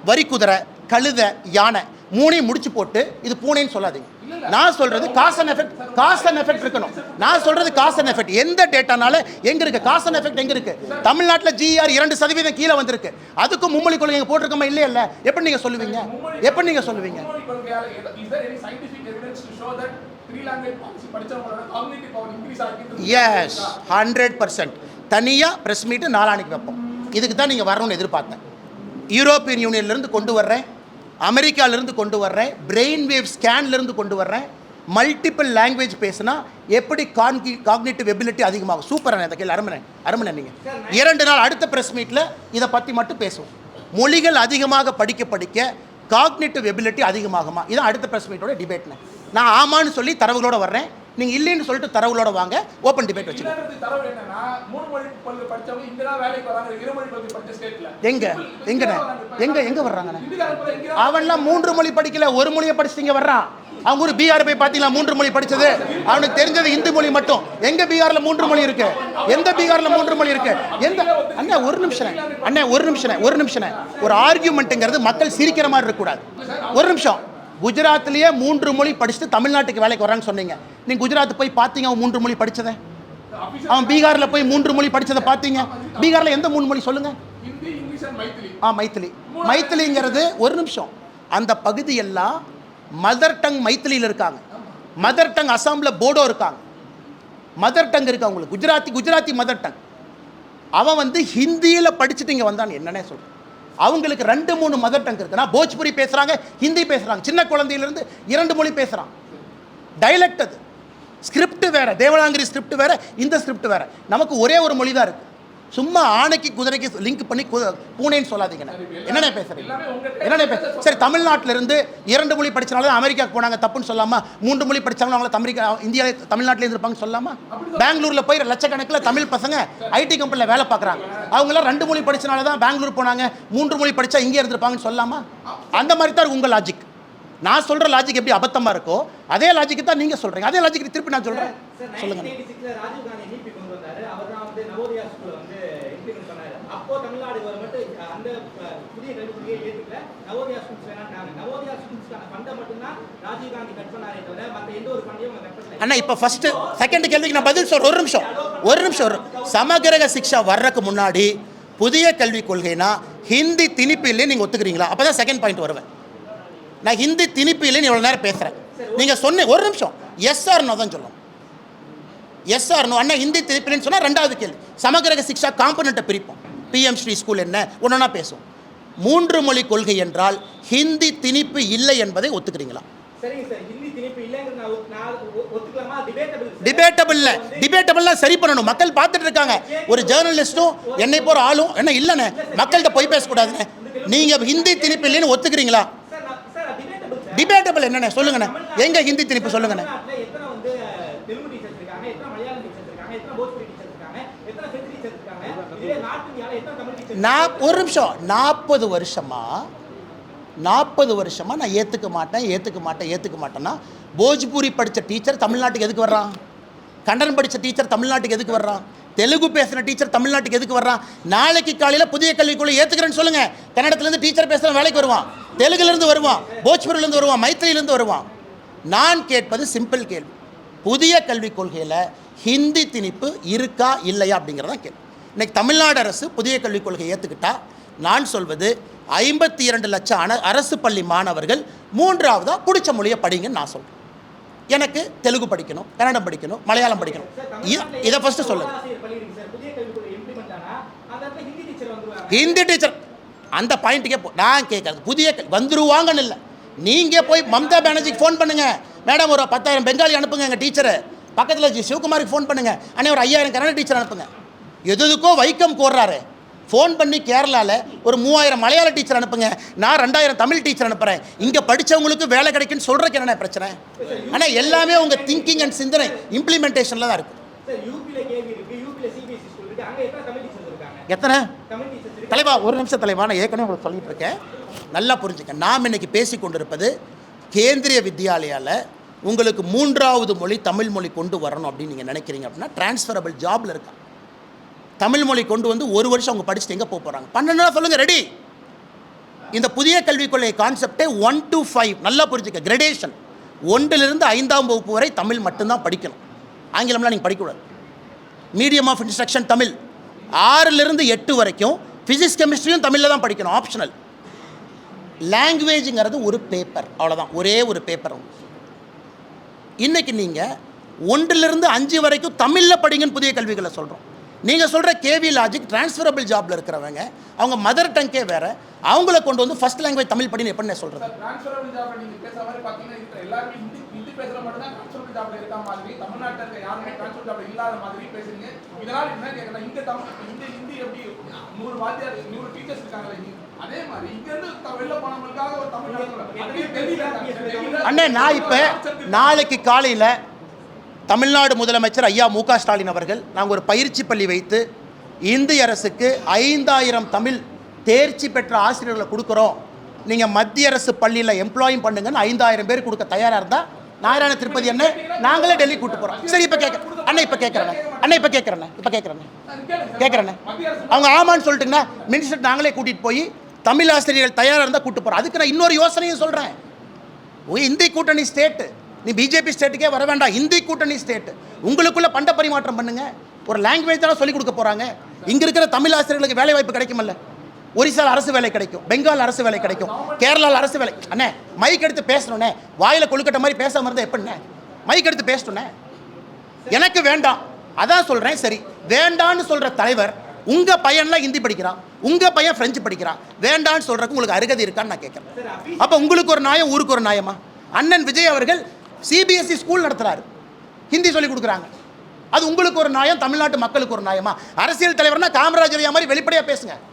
வரி குதிரை கழுதை யானை. மூணையும் முடிச்சு போட்டு இது பூனைன்னு சொல்லாதீங்க. நான் சொல்றது காசன் எஃபெக்ட் காசன் எஃபெக்ட் இருக்கணும். நான் சொல்றது காசன் எஃபெக்ட் எந்த டேட்டானால எங்க இருக்கு? காசன் எஃபெக்ட் எங்க இருக்கு? தமிழ்நாட்டில் ஜிஆர் இரண்டு சதவீதம் கீழே வந்திருக்கு. அதுக்கும் மும்மொழி கொள்கை போட்டிருக்கோமா இல்லையா இல்ல? எப்படி நீங்க சொல்லுவீங்க? எப்படி நீங்க சொல்லுவீங்க? எஸ் ஹண்ட்ரட் பர்சன்ட் தனியாக ப்ரெஸ் மீட்டு நாளானிக்கு வைப்போம். இதுக்கு தான் நீங்கள் வரணும்னு எதிர்பார்த்தேன். யூரோப்பியன் யூனியன்லேருந்து கொண்டு வர்றேன். அமெரிக்காவிலேருந்து கொண்டு வர்றேன் பிரெயின் வேவ் ஸ்கேன்லேருந்து கொண்டு வர்றேன் மல்டிபிள் லாங்குவேஜ் பேசுனா எப்படி கான்கி காக்னேட்டிவ் எபிலிட்டி அதிகமாகும்? சூப்பர் இந்த கேள்வி அருமனை அருமனை நீங்கள் இரண்டு நாள் அடுத்த ப்ரெஸ் மீட்டில் இதை பற்றி மட்டும் பேசுவோம். மொழிகள் அதிகமாக படிக்க படிக்க காக்னேட்டிவ் எபிலிட்டி அதிகமாகுமா? இதான் அடுத்த ப்ரெஸ் மீட்டோட டிபேட்னு நான் ஆமான்னு சொல்லி தரவுகளோட வர்றேன். நீங்கள் இல்லைன்னு சொல்லிட்டு தரவுகளோட வாங்க ஓப்பன் டிபேட் வச்சுக்கோங்க எங்க? எங்கண்ணே? எங்க எங்க வர்றாங்கண்ணே? அவன்லாம் மூன்று மொழி படிக்கல ஒரு மொழியை படிச்சுட்டு வர்றான். அவங்க ஊர் பீகார் போய் பார்த்தீங்களா மூன்று மொழி படிச்சது. அவனுக்கு தெரிஞ்சது இந்து மொழி மட்டும். எங்க பீகார்ல மூன்று மொழி இருக்கு? எந்த பீகார்ல மூன்று மொழி இருக்கு? எந்த அண்ணா ஒரு நிமிஷம் அண்ணா ஒரு நிமிஷம் ஒரு நிமிஷம் ஒரு ஆர்கியூமெண்ட்டுங்கிறது மக்கள் சிரிக்கிற மாதிரி இருக்கக்கூடாது. ஒரு நிமிஷம். குஜராத்லேயே மூன்று மொழி படிச்சுட்டு தமிழ்நாட்டுக்கு வேலைக்கு வரான்னு சொன்னீங்க. நீங்கள் குஜராத் போய் பார்த்தீங்க அவன் மூன்று மொழி படித்ததை அவன் பீகாரில் போய் மூன்று மொழி படித்ததை பார்த்தீங்க. பீகாரில் எந்த மூணு மொழி சொல்லுங்கள் ஆ மைத்திலி. மைத்திலிங்கிறது ஒரு நிமிஷம். அந்த பகுதியெல்லாம் மதர் டங் மைத்திலியில் இருக்காங்க. மதர் டங் அசாமில் போடோ இருக்காங்க. மதர் டங் இருக்கு அவங்களுக்கு குஜராத்தி குஜராத்தி மதர் டங். அவன் வந்து ஹிந்தியில் படிச்சுட்டு இங்கே வந்தான். என்னன்னே சொல்கிறேன் அவங்களுக்கு ரெண்டு மூணு மதர் டங் இருக்குன்னா போஜ்புரி பேசுகிறாங்க ஹிந்தி பேசுகிறாங்க சின்ன குழந்தையிலேருந்து இரண்டு மொழி பேசுகிறான் டைலக்ட் அது. ஸ்கிரிப்ட் வேறு. தேவனாங்கிரி ஸ்கிரிப்ட் வேறு. இந்த ஸ்கிரிப்ட் வேறு. நமக்கு ஒரே ஒரு மொழி தான் இருக்குது சும்மா ஆணைக்கு குதிரைக்கு லிங்க் பண்ணி கு- பூனைன்னு சொல்லாதீங்கண்ணே என்னண்ணே பேசுறீங்க? என்னண்ணே பே சரி தமிழ்நாட்டில இருந்து இரண்டு மொழி படிச்சனால அமெரிக்காவுக்கு போனாங்க தப்புன்னு சொல்லாமா மூன்று மொழி படிச்சாங்க அவங்கள அமெரிக்கா இந்தியாவிலே தமிழ்நாட்டிலே இருந்திருப்பாங்க சொல்லாமா? பெங்களூர்ல போய் லட்சக்கணக்கில் தமிழ் பசங்க ஐடி கம்பெனியில் வேலை பார்க்குறாங்க. அவங்களாம் ரெண்டு மொழி படிச்சனால தான் பெங்களூர் போனாங்க மூன்று மொழி படிச்சா இங்கே இருந்திருப்பாங்கன்னு சொல்லாமா? அந்த மாதிரி தான் உங்கள் லாஜிக் நான் சொல்ற லாஜிக் எப்படி அபத்தமா இருக்கோ அதே லாஜிக் தான் நீங்க சொல்றீங்க. அதே லாஜிக் திருப்பி நான் சொல்றேன். சார் அப்போ தமிழ்நாடு கவர்மெண்ட் அந்த புதிய கல்விக் கொள்கையை ஏற்றுக்கல. நவோதயா ஸ்கூல்ஸ் வேணாம்னாங்க நவோதயா ஸ்கூல்ஸ்க்கான ஃபண்டை மட்டும்தான் ராஜீவ் காந்தி கட் பண்ணாரே தவிர மற்ற எந்த ஒரு ஃபண்டையும் அவங்க கட் பண்ணல. அண்ணா இப்போ ஃபர்ஸ்ட் செகண்ட் கேள்விக்கு நான் பதில் சொல்றேன். ஒரு நிமிஷம். ஒரு நிமிஷம் சமகிரக சிக்ஷா வர்றதுக்கு முன்னாடி புதிய கல்விக் கொள்கைனா ஹிந்தி திணிப்பு இல்லைன்னு நீங்க ஒத்துக்கிறீங்களா? அப்பதான் செகண்ட் பாயிண்ட் வருவேன். நான் ஹிந்தி திணிப்பு இல்லைன்னு இவ்வளவு நேரம் பேசுறேன். நீங்க சொன்ன ஒரு நிமிஷம். எஸ் ஆர் நோ தான் சொல்லணும் எஸ் ஆர் நோ அண்ணா ஹிந்தி திணிப்புன்னு சொன்னா ரெண்டாவது கேள்வி. சமகிரக சிக்ஷா காம்பனண்ட்டை பிரிப்போம். பிஎம் ஸ்ரீ ஸ்கூல் என்ன? ஒன்றா பேசுவோம். மூன்று மொழி கொள்கை என்றால் ஹிந்தி திணிப்பு இல்லை என்பதை ஒத்துக்கிறீங்களா? டிபேட்டபிள் டிபேட்டபிள் டிபேட்டபிள்லாம் சரி பண்ணணும். மக்கள் பார்த்துட்டு இருக்காங்க. ஒரு ஜேர்னலிஸ்ட்டும் என்னை போற ஆளும் என்ன இல்லைண்ணே. மக்கள்கிட்ட போய் பேசக்கூடாதுண்ணே. நீங்க ஹிந்தி திணிப்பு இல்லைன்னு ஒத்துக்கிறீங்களா? டிபேட்டபிள் என்னண்ணே? சொல்லுங்கண்ணே. எங்க ஹிந்தி திணிப்பு சொல்லுங்கண்ணே தமிழ்நாட்டுல எத்தனை வந்து தெலுங்கு டீச்சர்ஸ் இருக்காங்க எத்தனை மலையாளம் டீச்சர்ஸ் இருக்காங்க எத்தனை போஜ்புரி டீச்சர்ஸ் இருக்காங்க எத்தனை ஃப்ரெஞ்ச் டீச்சர்ஸ் இருக்காங்க இதுவே நார்த் இந்தியால எத்தனை தமிழ் டீச்சர்ஸ் நான் ஒரு நிமிஷம். நாற்பது வருஷமா? நாற்பது வருஷமா நான் ஏற்றுக்க மாட்டேன் ஏற்றுக்க மாட்டேன் ஏற்றுக்க மாட்டேன்னா போஜ்பூரி படித்த டீச்சர் தமிழ்நாட்டுக்கு எதுக்கு வர்றான்? கன்னடம் படித்த டீச்சர் தமிழ்நாட்டுக்கு எதுக்கு வர்றான்? தெலுங்கு பேசுகிற டீச்சர் தமிழ்நாட்டுக்கு எதுக்கு வர்றான்? நாளைக்கு காலையில் புதிய கல்விக்குள்ள ஏற்றுக்கிறேன்னு சொல்லுங்கள் கன்னடத்துலேருந்து டீச்சர் பேசுகிற வேலைக்கு வருவான். தெலுங்குலேருந்து வருவான். போஜ்பூரிலேருந்து வருவான். மைத்திரியிலேருந்து வருவான். நான் கேட்பது சிம்பிள் கேள்வி. புதிய கல்விக் கொள்கையில் ஹிந்தி திணிப்பு இருக்கா இல்லையா அப்படிங்கிறதான் கேள்வி. இன்றைக்கி தமிழ்நாடு அரசு புதிய கல்விக் கொள்கையை ஏற்றுக்கிட்டா நான் சொல்வது ஐம்பத்தி இரண்டு லட்சம் அன அரசு பள்ளி மாணவர்கள் மூன்றாவதாக பிடிச்ச மொழியை படிங்கன்னு நான் சொல்கிறேன் எனக்கு தெலுங்கு படிக்கணும் கன்னடம் படிக்கணும் மலையாளம் படிக்கணும். இதை ஃபஸ்ட்டு சொல்லுங்கள் ஹிந்தி டீச்சர் அந்த பாயிண்ட்டுக்கே போ நான் கேட்கறது புதிய வந்துருவாங்கன்னு இல்லை. நீங்கள் போய் மம்தா பானர்ஜிக்கு ஃபோன் பண்ணுங்க. மேடம் ஒரு பத்தாயிரம் பெங்காலி அனுப்புங்க எங்கள் டீச்சரு. பக்கத்தில் ஜி. சிவகுமாருக்கு ஃபோன் பண்ணுங்க. அண்ணே ஒரு ஐயாயிரம் கன்னட டீச்சர் அனுப்புங்க. எதுக்கோ வைக்கம் கோர்றாரு. ஃபோன் பண்ணி கேரளாவில் ஒரு மூவாயிரம் மலையாள டீச்சர் அனுப்புங்க. நான் ரெண்டாயிரம் தமிழ் டீச்சர் அனுப்புகிறேன் இங்கே படித்தவங்களுக்கு வேலை கிடைக்குன்னு சொல்கிறதுக்கு என்ன பிரச்சனை? ஆனால் எல்லாமே உங்கள் திங்கிங் அண்ட் சிந்தனை இம்ப்ளிமெண்டேஷனில் தான் இருக்குது சார் யூபில கேவி இருக்கு. யூபில சிபிஎஸ்சி ஸ்கூல் இருக்கு. அங்க எத்தனை தலைவா ஒரு நிமிஷம் தலைவா. நான் ஏற்கனவே உங்களுக்கு சொல்லிட்டு இருக்கேன். நல்லா புரிஞ்சுக்க. நாம் இன்னைக்கு பேசி கொண்டிருப்பது கேந்திரிய வித்யாலயாவில் உங்களுக்கு மூன்றாவது மொழி தமிழ் மொழி கொண்டு வரணும் அப்படின்னு நீங்கள் நினைக்கிறீங்க அப்படின்னா டிரான்ஸ்ஃபரபிள் ஜாப்ல இருக்கா தமிழ் மொழி கொண்டு வந்து ஒரு வருஷம் அவங்க படிச்சுட்டு எங்கே போக போகிறாங்க பன்னெண்டுனா சொல்லுங்கள் ரெடி இந்த புதிய கல்விக் கொள்கை கான்செப்டே ஒன் டு ஃபைவ் நல்லா புரிஞ்சுக்க கிரடேஷன் ஒன்றிலிருந்து ஐந்தாம் வகுப்பு வரை தமிழ் மட்டும்தான் படிக்கணும். ஆங்கிலம்லாம் நீங்கள் படிக்கக்கூடாது. Medium of instruction Tamil. ஆறிலிருந்து எட்டு வரைக்கும் ஃபிசிக்ஸ் கெமிஸ்ட்ரியும் தமிழில் தான் படிக்கணும் ஆப்ஷனல் லாங்குவேஜுங்கிறது ஒரு பேப்பர் அவ்வளோதான் ஒரே ஒரு பேப்பர் இன்றைக்கி நீங்கள் ஒன்றிலிருந்து அஞ்சு வரைக்கும் தமிழில் படிங்கன்னு புதிய கல்விகளை சொல்கிறோம் நீங்கள் சொல்கிற கேவி லாஜிக் டிரான்ஸ்ஃபரபிள் ஜாப்ல இருக்கிறவங்க அவங்க மதர் டங்கே வேற அவங்கள கொண்டு வந்து ஃபர்ஸ்ட் லாங்குவேஜ் தமிழ் படின்னு எப்படி சொல்கிறது அண்ணே நான் இப்போ நாளைக்கு காலையில் தமிழ்நாடு முதலமைச்சர் ஐயா மு ஸ்டாலின் அவர்கள் நாங்கள் ஒரு பயிற்சி பள்ளி வைத்து இந்திய அரசுக்கு ஐந்தாயிரம் தமிழ் தேர்ச்சி பெற்ற ஆசிரியர்களை கொடுக்குறோம். நீங்கள் மத்திய அரசு பள்ளியில் எம்ப்ளாயும் பண்ணுங்கன்னு ஐந்தாயிரம் பேர் கொடுக்க தயாராக இருந்தால் நாராயண திருப்பதி என்ன நாங்களே டெல்லி கூட்டு போகிறோம் சரி இப்போ கேட்க அண்ணா இப்போ கேட்குறேண்ணே அண்ணா. இப்போ கேட்குறேண்ணே இப்போ கேட்குறேண்ணே கேட்குறேண்ணே அவங்க ஆமான்னு சொல்லிட்டுங்கன்னா மினிஸ்டர் நாங்களே கூட்டிகிட்டு போய் தமிழ் ஆசிரியர்கள் தயாராக இருந்தால் கூட்டு போகிறோம் அதுக்கு நான் இன்னொரு யோசனையும் சொல்கிறேன் இந்திய கூட்டணி ஸ்டேட்டு நீ பிஜேபி ஸ்டேட்டுக்கே வர வேண்டாம். இந்தி கூட்டணி ஸ்டேட்டு உங்களுக்குள்ள பண்ட பரிமாற்றம் பண்ணுங்க. ஒரு லாங்குவேஜ் தானே சொல்லிக் கொடுக்க போகிறாங்க இங்கே இருக்கிற தமிழ் ஆசிரியர்களுக்கு வேலை வாய்ப்பு கிடைக்குமல்ல? ஒரிசால அரசு வேலை கிடைக்கும். பெங்கால் அரசு வேலை கிடைக்கும். கேரளாவில் அரசு வேலை அண்ணே மைக் எடுத்து பேசணுண்ணே வாயில கொழுக்கட்ட மாதிரி பேசாம இருந்தா எப்படிண்ணே? மைக் எடுத்து பேசணுண்ணே எனக்கு வேண்டாம். அதான் சொல்றேன் சரி. வேண்டான்னு சொல்ற தலைவர் உங்க பையன்லாம் ஹிந்தி படிக்கிறான். உங்க பையன் பிரெஞ்சு படிக்கிறான். வேண்டான்னு சொல்றதுக்கு உங்களுக்கு அருகதை இருக்கான்னு நான் கேட்கறேன். அப்ப உங்களுக்கு ஒரு நியாயம் ஊருக்கு ஒரு நியாயமா? அண்ணன் விஜய் அவர்கள் சிபிஎஸ்சி ஸ்கூல் நடத்துகிறாரு ஹிந்தி சொல்லி கொடுக்குறாங்க. அது உங்களுக்கு ஒரு நியாயம் தமிழ்நாட்டு மக்களுக்கு ஒரு நியாயமா? அரசியல் தலைவர்னா காமராஜர் மாதிரி வெளிப்படையாக பேசுங்க.